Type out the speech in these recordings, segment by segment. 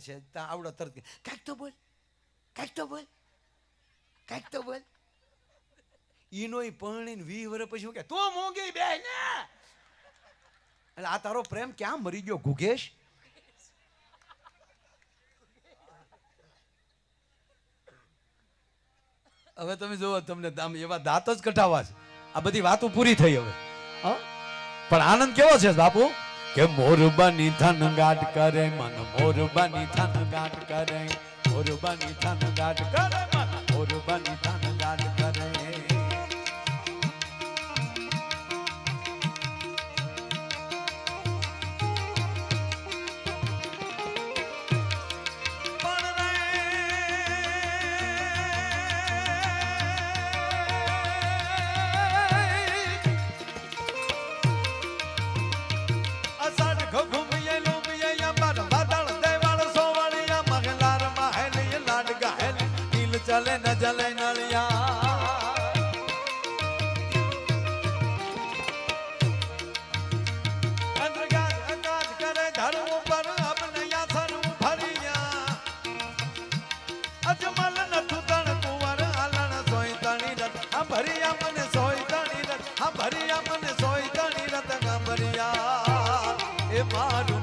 છે. ત્યાં આવડો તરત કાંઈક તો બોલ, કાંઈક તો બોલ, કાંઈક તો બોલ. ઈનો પરણીને વી વર્ષ પછી કે, તું મોંઘી બે ને એટલે આ તારો પ્રેમ ક્યાં મરી ગયો, ગુગેશ? હવે તમે જુઓ, તમને આમ એવા દાંત જ કઢાવા છે. આ બધી વાતો પૂરી થઈ હવે. હા? પણ આનંદ કેવો છે, બાપુ? કે મોરબાની થન ગાટ કરે, મન મોરબાની થન ગાટ કરે મોરબાની થન ગાટ કરે, મન મોરબાની થન ચલે ન જલે નળિયા. અંધગાર અંગાજ કરે ધરું પર અબનયા સરું ભરિયા અજમલ નથુ તણ કુંવર આલણ સોય તણી રત આ ભરિયા મને સોય તણી રત આ ભરિયા મને સોય તણી રત ગાંભરિયા. એ મારું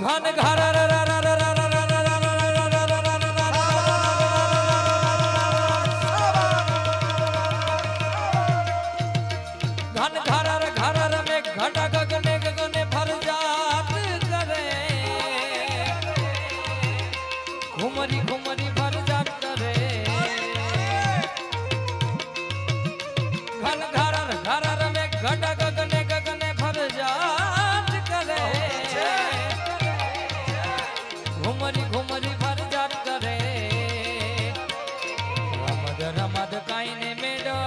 ઘન ઘર ઘન ઘર ઘર મે ઘટ ગગને ગગને ફરજાત કરે ઘુમરી ઘુમરી સાધકાઈને મેળા.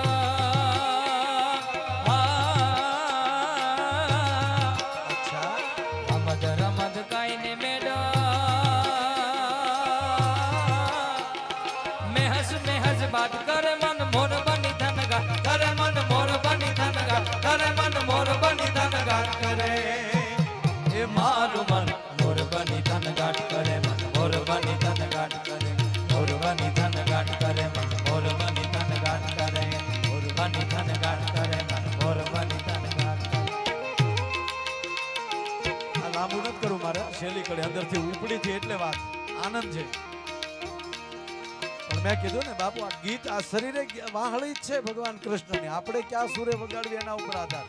અચ્છા. રમત રમત કાઈને મેળા. મેહસ મેહસ બાદ કર મન મોર બની ધન ગા કર મન મોર બની ધન ગા કર મન મોર બની ધન ગા કરે એ મારું મન. શેલી કડે અંદરથી ઉપડી થી એટલે વાત. આનંદ છે. પણ મેં કીધું ને બાપુ, આ ગીત આ શરીરે વાહળી જ છે ભગવાન કૃષ્ણની. આપણે ક્યાં સુરે વગાડવી એના ઉપર આધાર?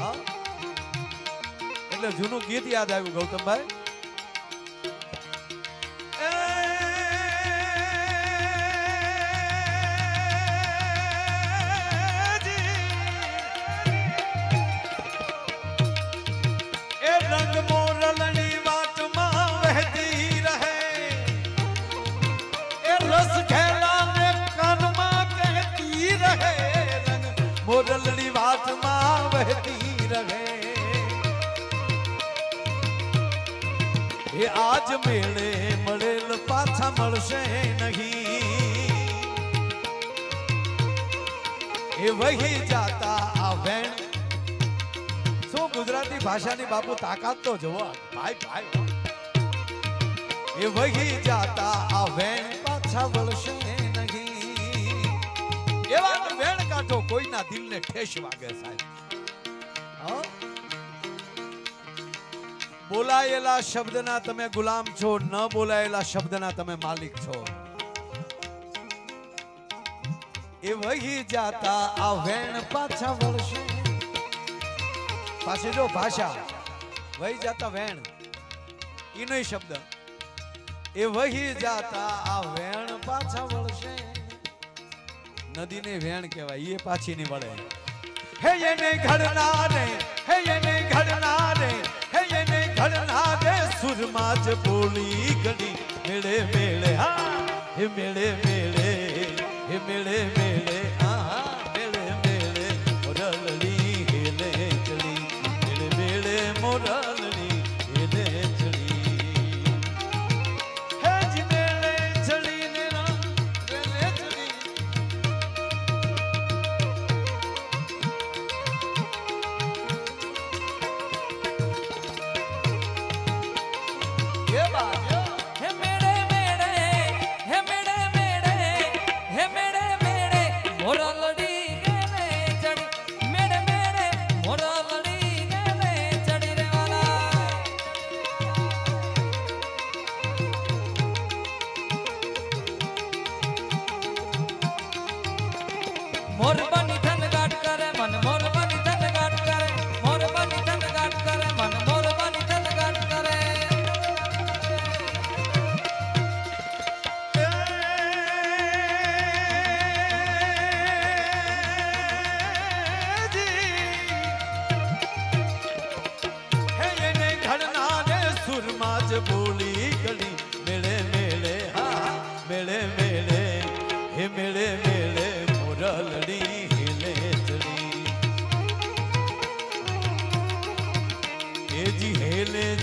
હા? એટલે જૂનું ગીત યાદ આવ્યું, ગૌતમભાઈ? એ આજ મેળે મળેલ પાછા મળશે નહીં. એ વહી જાતા આ વેણ. શું ગુજરાતી ભાષાની બાપુ તાકાત તો જુઓ. ભાઈ ભાઈ એ વહી જાતા આ વેણ પાછા વળશે નહીં. એવા વેણ કાઢો, કોઈના દિલને ઠેસ વાગે સાહેબ. હા? બોલાયેલા શબ્દના તમે ગુલામ છો, ન બોલાયેલા શબ્દના તમે માલિક છો. એ વહી જાતા આ વેણ પાછા વળશે. પાછી જો ભાષા. વહી જાતા વેણ. ઈનો શબ્દ. એ વહી જાતા આ વેણ પાછા વળશે. નદીને વેણ કહેવાય એ પાછી નહીં વળે. હે એને ઘડનારે હે એને ઘડનારે ઘડનારે સુરમાં જ બોલી ગડી મેળે મેળે હા હે મેળે મેળે હે મેળે મેળે.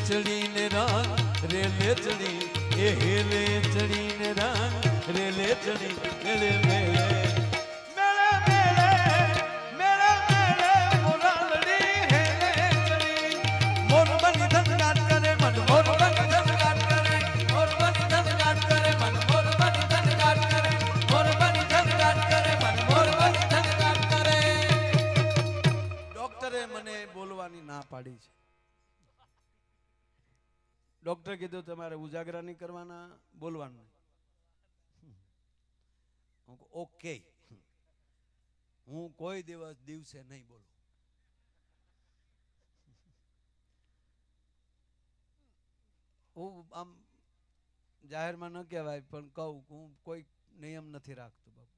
ચડીને રાન રેલે ચડી એ હેલે ચડીને રાન રેલે ચડી મેળે કીધું, તમારે ઉજાગરા નહીં કરવાના, બોલવાનું નહીં. ઓકે. હું કોઈ દિવસ દિવસે નહીં બોલું. હું આમ જાહેરમાં ન કહેવાય, પણ કહું હું કોઈ નિયમ નથી રાખતો બાપુ.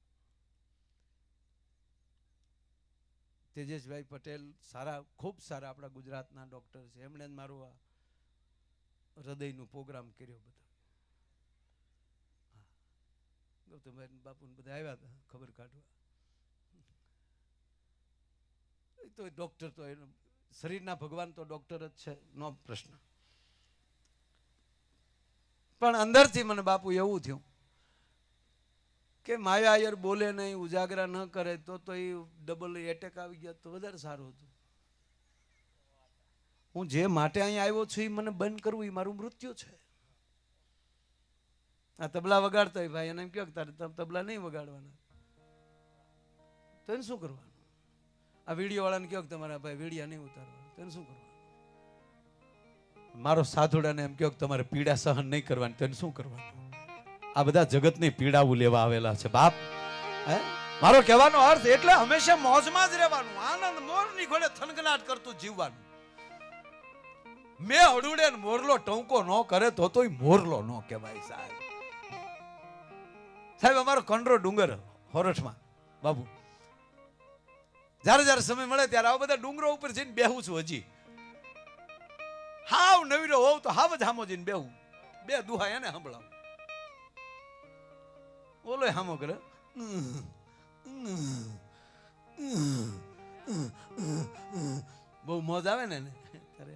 તેજસભાઈ પટેલ સારા, ખૂબ સારા આપણા ગુજરાતના ડોક્ટર છે. એમણે જ મારું આ હૃદયનું પ્રોગ્રામ કર્યો બધો. ગૌતમભાઈ બાપુ બધા આવ્યા હતા, ખબર કાઢવા. તો ડોક્ટર તો એનો, શરીરના ભગવાન તો ડોક્ટર જ છે, નો પ્રશ્ન. પણ અંદરથી મને બાપુ એવું થયું કે માયા આયર બોલે નહીં, ઉજાગરા ન કરે, તો તો એ ડબલ એટેક આવી ગયા, તો વધારે સારું હતું. હું જે માટે અહીંયા આવ્યો છું એ મને બંધ કરવું એ મારું મૃત્યુ છે. આ તબલા વગાડતા હોય ભાઈ, એને એમ કહો તારે તબ- તબલા નહીં વગાડવાના. તો એને શું કરવાનું? આ વીડિયો વાળાને કહો તમારા ભાઈ વિડીયા નહીં ઉતારવા તો એને શું કરવાનું? મારો સાધુડાને એમ કહો તમારે પીડા સહન નહીં કરવાની, તો એને શું કરવાનું? આ બધા જગતની પીડાવું લેવા આવેલા છે, બાપ. હે? મારો કહેવાનો અર્થ એટલે હંમેશા મોજમાં જ રહેવાનું, આનંદ, મોરની ઘોડે થનગનાટ કરતું જીવવાનું. મેં અડુડે મોરલો ટંકો ન કરે તો તોય મોરલો ન કહેવાય સાહેબ. સાહેબ, અમારો કંડરો ડુંગર હોરઠમાં. બાબુ, જ્યારે જ્યારે સમય મળે ત્યારે આવા બધા ડુંગરો ઉપર જઈને બેહું છું હજી. હાવ નવીરો હોવ તો હાવ જ હામો જઈને બેહું. બે દુહા એને સાંભળાવ. બોલો હામો કરે. બહુ મોજ આવે ને ત્યારે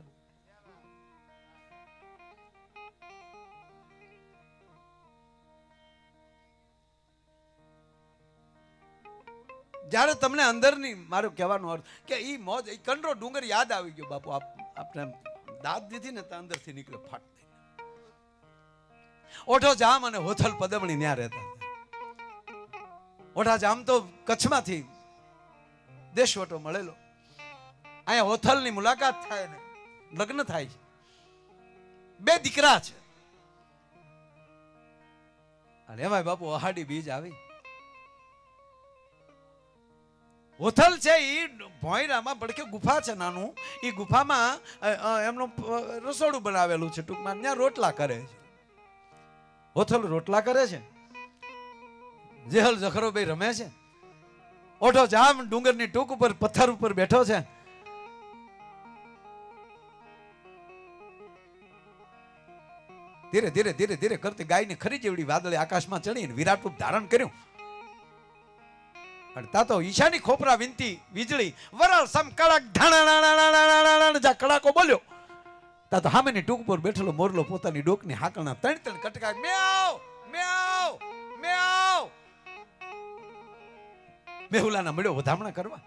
જ્યારે તમને અંદરની મારું કહેવાનો અર્થ કે ઈ મોજ એ કંડરો ડુંગર યાદ આવી ગયો, બાપુ. આપ આપણે દાંત દીધી ને તો અંદરથી નીકળે, ફાટ થઈ ઓઠો જામ અને હોથલ પદમણી ન્યા રહેતા ઓઠા જામ તો કચ્છમાંથી દેશવટો મળેલો. અહીંયા હોથલની મુલાકાત થાય ને, લગ્ન થાય છે. બે દીકરા છે. અને એમાંય બાપુ અહાડી બીજ આવી. હોથલ છે એ ભોયરામાં ભડકે ગુફા છે નાનું. એ ગુફામાં એમનું રસોડું બનાવેલું છે ટૂંકમાં. ત્યાં રોટલા કરે છે. હોથલ રોટલા કરે છે. જેહલ જખરો બે રમે છે. ઓઠો જામ ડુંગરની ટૂંક ઉપર, પથ્થર ઉપર બેઠો છે. ધીરે ધીરે ધીરે ધીરે કરતી ગાયની ખરી જેવડી વાદળે આકાશમાં ચડીને વિરાટ રૂપ ધારણ કર્યું. અને તા તો ઈશાની ખોપરા વિનતી વીજળી, વરાળ સમ કડક ધણા કડાકો બોલ્યો. તા તો હામેની ટૂંક પર બેઠેલો મોરલો પોતાની ડોકની હાકલના ત્રણ ત્રણ કટકા મ્યાવ મ્યાવ મ્યાવ મેહુલાના મળ્યો વધામણા કરવા.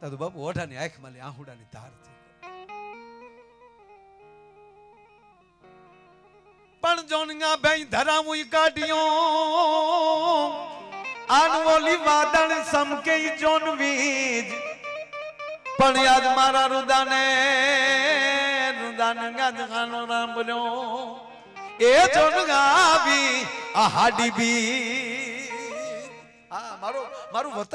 તા તો બાપુ ઓઢાની આંખમાં માલી આહુડાની ધાર થઈ પણ જોનગા ભાઈ ધરામું કાઢ્યો. આન ઓલી વાદળ સમકે જોન વીજ. પણ યાદ મારા રુદાને, રુદાન ગાજગાનો રામ બોલ્યો એ જોન ગાવી આ હાડી બી હા મારો, મારું વતન